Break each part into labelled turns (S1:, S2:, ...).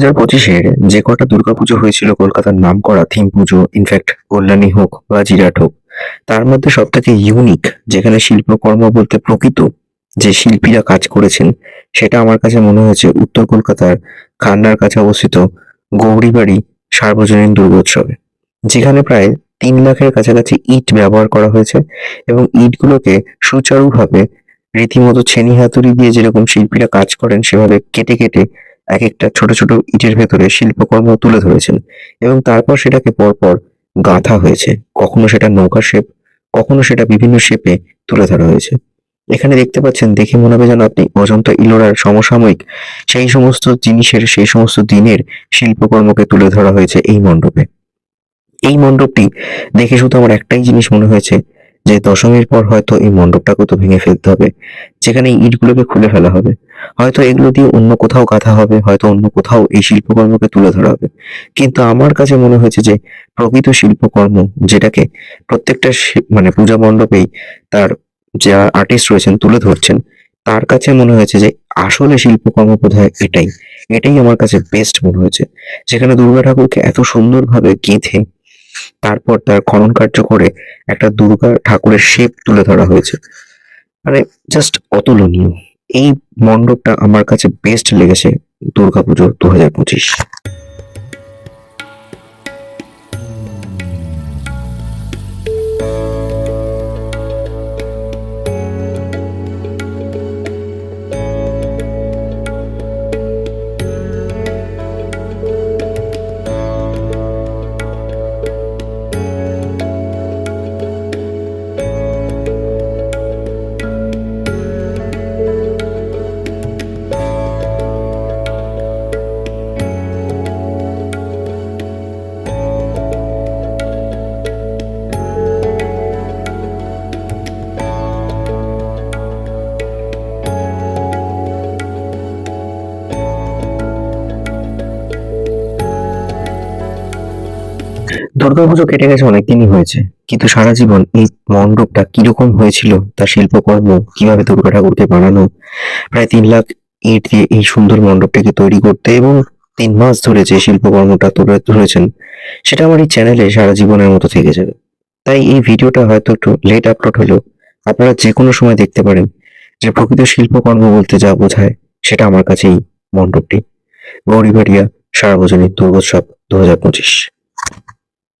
S1: হাজার পঁচিশের যে কটা দুর্গাপুজো হয়েছিল, কলকাতার নাম করা থিম পুজো ইনফ্যাক্ট কল্যাণী হোক বা জিরাট হোক, তার মধ্যে সব থেকে ইউনিক যেখানে শিল্পকর্ম বলতে প্রকৃত যে শিল্পীরা কাজ করেছেন, সেটা আমার কাছে মনে হয়েছে উত্তর কলকাতার খান্নার কাছে অবস্থিত গৌরীবাড়ি সার্বজনীন দুর্গোৎসবে, যেখানে প্রায় তিন লাখের কাছাকাছি ইট ব্যবহার করা হয়েছে এবং ইটগুলোকে সুচারুভাবে রীতিমতো ছেনি হাতুড়ি দিয়ে যেরকম শিল্পীরা কাজ করেন, সেভাবে কেটে কেটে এক একটা ছোট ছোট ইটের ভেতরে শিল্পকর্ম তুলে ধরেছেন এবং তারপর সেটাকে পরপর গাঁথা হয়েছে। কখনো সেটা নৌকা শেপ কখনো সেটা বিভিন্ন শেপে তুলে ধরা হয়েছে। এখানে দেখতে পাচ্ছেন, দেখে মনে হবে যেন আপনি অজন্তা ইলোরার সমসাময়িক সেই সমস্ত জিনিসের, সেই সমস্ত দিনের শিল্পকর্মকে তুলে ধরা হয়েছে এই মণ্ডপে। এই মণ্ডপটি দেখে শুধু আমার একটাই জিনিস মনে হয়েছে যে দশমীর পর হয়তো এই মণ্ডপটাকে তো ভেঙে ফেলতে হবে। যেখানে ইটগুলোকে খুলে ফেলা হবে। হয়তো এগুলো দিয়ে অন্য কোথাও গাঁথা হবে, হয়তো অন্য কোথাও এই শিল্পকর্মকে তুলে ধরা হবে। কিন্তু আমার কাছে মনে হয়েছে যে, প্রকৃত শিল্পকর্ম যেটাকে প্রত্যেকটা মানে পূজা মণ্ডপেই তার যারা আর্টিস্ট রয়েছেন তুলে ধরছেন, তার কাছে মনে হয়েছে যে, আসলে শিল্পকর্ম বোধহয় এটাই। এটাই আমার কাছে বেস্ট মনে হয়েছে। যেখানে দুর্গা ঠাকুরকে এত সুন্দরভাবে গেঁথে তারপর তার খনন কার্য করে একটা দুর্গা ঠাকুরের শেপ তুলে ধরা হয়েছে। মানে জাস্ট অতুলনীয়। এই মণ্ডপটা আমার কাছে বেস্ট লেগেছে দুর্গাপুজো দু হাজার পঁচিশ। দুর্গাপুজো কেটে গেছে, অনেকদিনই হয়েছে। কিন্তু সারা জীবন এই মণ্ডপটা কীরকম হয়েছিল, তার শিল্পকর্ম, কীভাবে দুর্গা ঠাকুরকে বানানো, প্রায় তিন লাখ ইট দিয়ে এই সুন্দর মণ্ডপটাকে তৈরি করতে এবং তিন মাস ধরে যে শিল্পকর্মটা তুলে ধরেছেন, সেটা আমার এই চ্যানেলে সারা জীবনের মতো থেকে যাবে। তাই এই ভিডিওটা হয়তো একটু লেট আপলোড হলেও আপনারা যে কোনো সময় দেখতে পারেন যে প্রকৃত শিল্পকর্ম বলতে যা বোঝায়, সেটা আমার কাছে এই মণ্ডপটি। গৌরীবাড়িয়া সার্বজনীন দুর্গোৎসব দু হাজার পঁচিশ।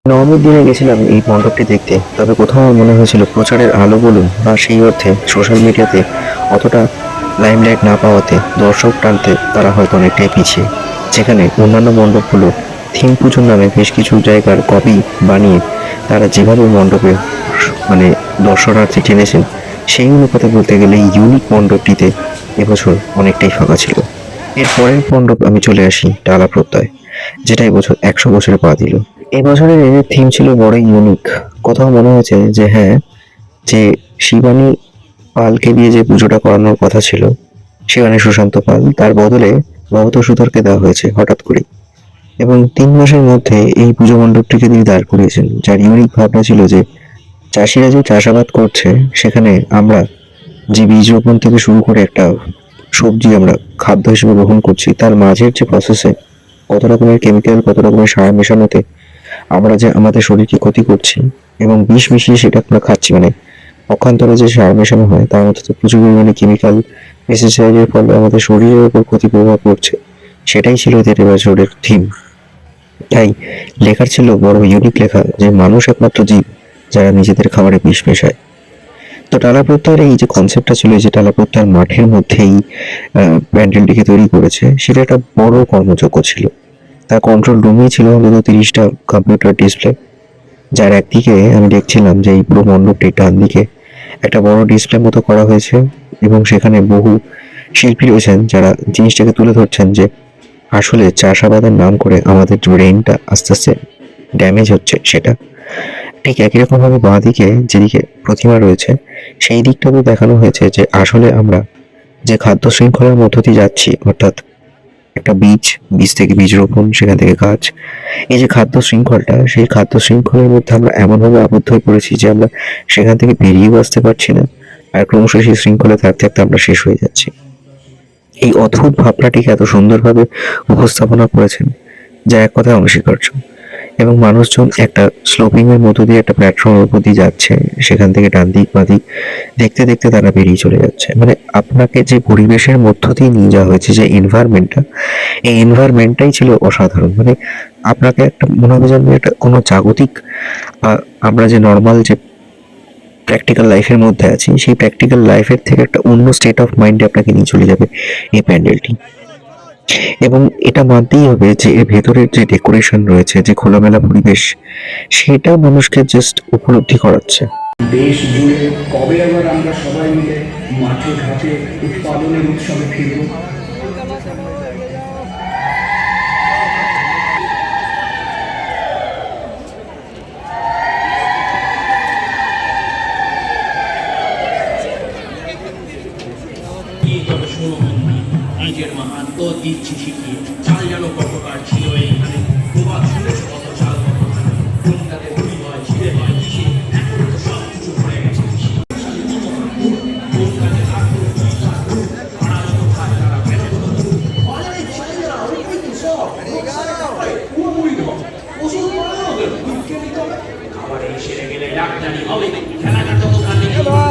S1: নবমীর দিনে গেছিলাম এই মণ্ডপটি দেখতে। তবে কোথাও আমার মনে হয়েছিল প্রচারের আলো বলুন বা সেই অর্থে সোশ্যাল মিডিয়াতে অতটা লাইমলাইট না পাওয়াতে দর্শক টানতে তারা হয়তো অনেকটাই পিছিয়ে। যেখানে অন্যান্য মণ্ডপগুলো থিম পুজোর নামে বেশ কিছু জায়গার কপি বানিয়ে তারা যেভাবে মণ্ডপে মানে দর্শনার্থী টেনেছেন, সেই অনুপাতে বলতে গেলে ইউনিক মণ্ডপটিতে এবছর অনেকটাই ফাঁকা ছিল। এর পরের মণ্ডপ আমি চলে আসি টালা প্রত্যয়, যেটা এবছর একশো বছরে পা দিল। এবছরের এর থিম ছিল বড়ই ইউনিক কোথাও মনে হয়েছে যে হ্যাঁ যে শিবানী পালকে দিয়ে যে পুজোটা করানোর কথা ছিল, শিবানী সুশান্ত পাল, তার বদলে ভবত সুধরকে দেওয়া হয়েছে হঠাৎ করে এবং তিন মাসের মধ্যে এই পুজো মণ্ডপটিকে তিনি দাঁড় করিয়েছেন, যার ইউনিক ভাবনা ছিল যে চাষিরা যে চাষাবাদ করছে, সেখানে আমরা যে বীজ রোপণ থেকে শুরু করে একটা সবজি আমরা খাদ্য হিসেবে গ্রহণ করছি, তার মাঝের যে প্রসেসে কত রকমের কেমিক্যাল কত রকমের সার মেশানোতে আমরা যে আমাদের শরীরকে ক্ষতি করছি এবং বিষ মিশিয়ে সেটা আমরা খাচ্ছি মানে পক্ষান্তরে যে সার মেশানো হয়, তার মধ্যে তো প্রচুর পরিমাণে কেমিক্যাল পেস্টিসাইডের ফলে আমাদের শরীরের উপর ক্ষতি প্রভাব পড়ছে। সেটাই ছিল এদের এবছরের থিম তাই লেখার ছিল বড় ইউনিক লেখা যে মানুষ একমাত্র জীব যারা নিজেদের খাবারে বিষ মেশায়। তো টালা প্রত্যয়ের এই যে কনসেপ্টটা ছিল যে টালা প্রত্যয়ের মাঠের মধ্যেই প্যান্ডেলটিকে তৈরি করেছে, সেটা একটা বড় কর্মযোগ্য ছিল। তার কন্ট্রোল রুমেই ছিল অন্তত তিরিশটা কম্পিউটার ডিসপ্লে যার একদিকে আমি দেখছিলাম যে এই পুরো মণ্ডপটির ডান দিকে একটা বড় ডিসপ্লে মতো করা হয়েছে এবং সেখানে বহু শিল্পী রয়েছেন যারা জিনিসটাকে তুলে ধরছেন যে আসলে চাষাবাদের নাম করে আমাদের ব্রেনটা আস্তে আস্তে ড্যামেজ হচ্ছে সেটা। ঠিক একই রকমভাবে বাঁ দিকে যেদিকে প্রতিমা রয়েছে, সেই দিকটাতেও দেখানো হয়েছে যে আসলে আমরা যে খাদ্য শৃঙ্খলার মধ্য দিয়ে যাচ্ছি, অর্থাৎ একটা বীজ বীজ থেকে বীজ রোপণ, সেখান থেকে গাছ। এই যে খাদ্য শৃঙ্খলটা, সেই খাদ্য শৃঙ্খলের মধ্যে আমরা এমনভাবে আবদ্ধ হয়ে পড়েছি যে আমরা সেখান থেকে বেরিয়েও আসতে পারছি না, আর ক্রমশ সেই শৃঙ্খলে থাকতে থাকতে আমরা শেষ হয়ে যাচ্ছি। এই অদ্ভুত ভাবনাটিকে এত সুন্দরভাবে উপস্থাপনা করেছেন, যা এক কথায় অনস্বীকার্য। এবং মানুষজন একটা স্লোপিং এর মধ্য দিয়ে একটা প্ল্যাটফর্মের উপর দিয়ে যাচ্ছে। সেখান থেকে ডান দিক, বাঁ দিক দেখতে দেখতে তারা বেরিয়ে চলে যাচ্ছে। মানে আপনাকে যে পরিবেশের মধ্য দিয়ে নিয়ে যাওয়া হয়েছে, যে এনভায়রনমেন্টটা এই এনভায়রনমেন্টটাই ছিল অসাধারণ। মানে আপনাকে একটা, মনে হবে যেন একটা কোনো জাগতিক বা আমরা যে নর্মাল যে প্র্যাকটিক্যাল লাইফের মধ্যে আছি, সেই প্র্যাকটিক্যাল লাইফের থেকে একটা অন্য স্টেট অফ মাইন্ডে আপনাকে নিয়ে চলে যাবে এই প্যান্ডেলটি এবং এটা মানতেই হবে যে এর ভেতরের যে ডেকোরেশন রয়েছে, যে খোলামেলা পরিবেশ সেটা মানুষকে জাস্ট উপলব্ধি করাচ্ছে।
S2: দেশ জুড়ে কবে আবার আমরা সবাই মিলে মাঠে ঘাটে উৎপাদনের উৎসবে ফিরব?
S3: নিজের দিচ্ছি শিখিয়ে চাল যেন কতকার ছিল এইখানে। প্রবাদ শুনেছ কত চাল কতখানি কোনটাতে ভুল হয় ছিঁড়ে হয় কিসে? এখন তো সব। কিছু হয়ে গেছে কিসে কোন কাজে লাভ করে কি লাভ করে তারা যত খায়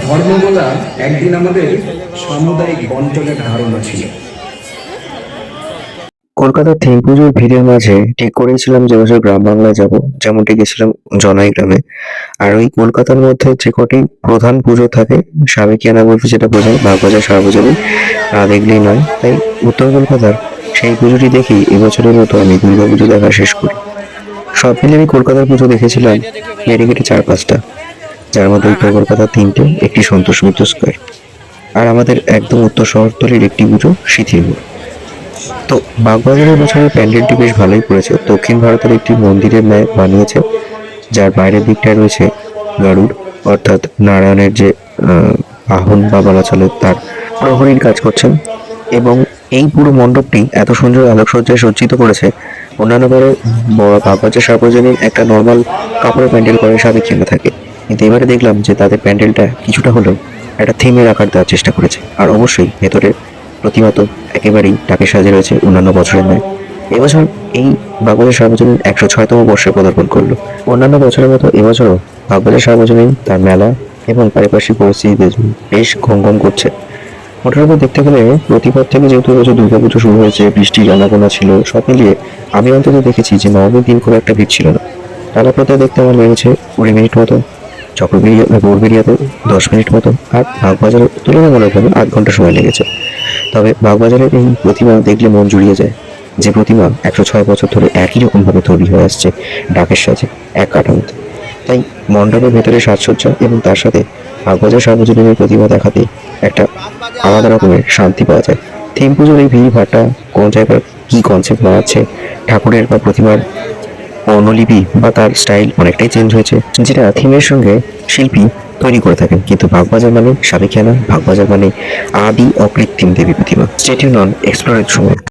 S2: ধর্মবলা একদিন আমাদের সামুদায়িক বন্টনের ধারণা ছিল।
S1: কলকাতার থিম পুজোর ভিড়ের মাঝে ঠিক করেছিলাম যে বছর গ্রাম বাংলায় যাব, যেমনটি গেছিলাম জনাই গ্রামে। আর ওই কলকাতার মধ্যে যে কটি প্রধান পুজো থাকে সাবেকিয়ানা বলতে যেটা বোঝায়, বাগবাজার সার্বজনীন না দেখলেই নয়। তাই উত্তর কলকাতার সেই পুজোটি দেখি এবছরের মতো আমি দুর্গা পুজো দেখা শেষ করি। সব মিলে আমি কলকাতার পুজো দেখেছিলাম কেটে কেটে চার পাঁচটা। যার মধ্যে উত্তর কলকাতার তিনটে একটি সন্তোষ মিত্র স্কোয়ার আর আমাদের একদম উত্তর শহরতলির একটি পুজো শিথিলপুর তো বাগবাজারের বছরের প্যান্ডেলটি বেশ ভালোই করেছে। দক্ষিণ ভারতের একটি মন্দিরের ন্যায় বানিয়েছে যার বাইরের দিকটায় রয়েছে গারুড় অর্থাৎ নারায়ণের যে আহ, বাহন বা বলা তার। প্রহরীর কাজ করছেন এবং এই পুরো মণ্ডপটি এত সুন্দর আলোকসজ্জায় সজ্জিত করেছে অন্যান্য বারে বাগবাজার সার্বজনীন একটা নর্মাল কাপড়ের প্যান্ডেল করে সাথে কেনা থাকে। কিন্তু এবারে দেখলাম যে তাদের প্যান্ডেলটা কিছুটা হলেও একটা থিমের আকার দেওয়ার চেষ্টা করেছে। আর অবশ্যই ভেতরে প্রতিমা একেবারেই টাকে সাজে রয়েছে অন্যান্য বছরের ন্যায়। এবছর এই বাগবাজার সার্বজনীন একশো ছয়তম বর্ষে পদার্পণ করল। অন্যান্য বছরের মতো এবছরও বাগবাজার সার্বজনীন তার মেলা এবং পারিপার্শ্বিক পরিস্থিতিতে বেশ ঘমঘম করছে। মোটামুটি দেখতে গেলে প্রতিপদ থেকে যেহেতু এবছর দুর্গাপুজো শুরু হয়েছে, বৃষ্টি জনাগোনা ছিল, সব মিলিয়ে আমি অন্তত দেখেছি যে নবমীর দিন খুব একটা ভিড় ছিল না। টালাপথে দেখতে আমার লেগেছে কুড়ি মিনিট মতো। চক্রবেরিয়া গৌরবেরিয়াতে দশ মিনিট মতো আর বাগবাজারের তুলনামূলকভাবে আধ ঘণ্টা সময় লেগেছে। তবে বাগবাজারের এই প্রতিমা দেখলে মন জুড়িয়ে যায়। যে প্রতিমা একশো ছয় বছর ধরে একই রকমভাবে তৈরি হয়ে আসছে ডাকের সাজে এক কাঠামোতে। তাই মণ্ডপের ভেতরে সাজসজ্জা এবং তার সাথে বাগবাজার সার্বজনীনের প্রতিমা দেখাতে একটা আলাদা রকমের শান্তি পাওয়া যায়। থিম পুজোর এই ভিড় ভাট্টা কোন জায়গার কী কনসেপ্ট বানাচ্ছে, ঠাকুরের বা প্রতিমার অনুলিপি বা তার স্টাইল অনেকটাই চেঞ্জ হয়েছে, যেটা থিমের সঙ্গে শিল্পী তৈরি করে থাকেন। কিন্তু ভাগবাজার মানে সাবেক খেলা ভাগবাজার মানে আদি অকৃত্রিম দেবী প্রতিমা স্টেটিউন অন এক্সপ্লোরের সময়।